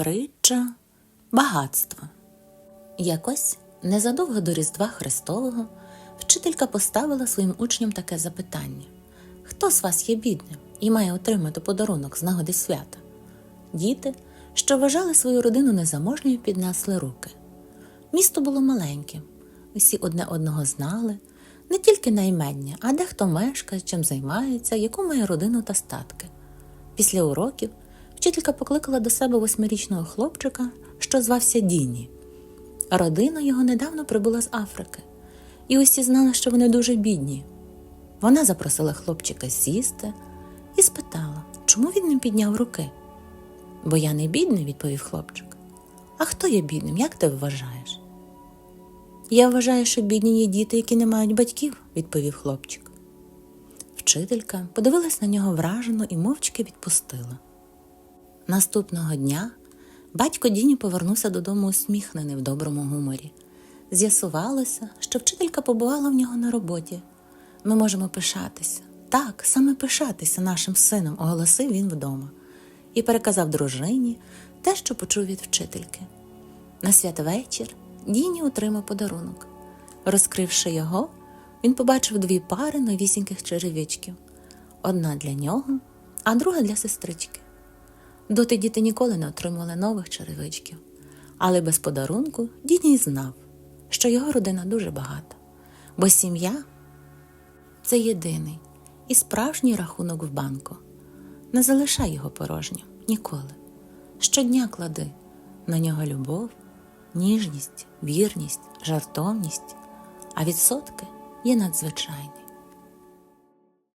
Притча багатство. Якось незадовго до Різдва Христового вчителька поставила своїм учням таке запитання: Хто з вас є бідним і має отримати подарунок з нагоди свята? Діти, що вважали свою родину незаможньою, піднесли руки. Місто було маленьким, усі одне одного знали, не тільки наймення, а де хто мешкає, чим займається, яку має родину та статки. Після уроків вчителька покликала до себе восьмирічного хлопчика, що звався Діні. Родина його недавно прибула з Африки, і усі знали, що вони дуже бідні. Вона запросила хлопчика сісти і спитала, чому він не підняв руки. Бо я не бідний, відповів хлопчик. А хто є бідним, як ти вважаєш? Я вважаю, що бідні є діти, які не мають батьків, відповів хлопчик. Вчителька подивилась на нього вражено і мовчки відпустила. Наступного дня батько Діні повернувся додому усміхнений в доброму гуморі. З'ясувалося, що вчителька побувала в нього на роботі. Ми можемо пишатися. Так, саме пишатися нашим сином, оголосив він вдома і переказав дружині те, що почув від вчительки. На святвечір Діні отримав подарунок. Розкривши його, він побачив дві пари новісіньких черевичків: одна для нього, а друга для сестрички. Доти діти ніколи не отримували нових черевичків, але без подарунку Діні знав, що його родина дуже багата, бо сім'я це єдиний і справжній рахунок в банку. Не залишай його порожнім ніколи. Щодня клади на нього любов, ніжність, вірність, жартовність, а відсотки є надзвичайні.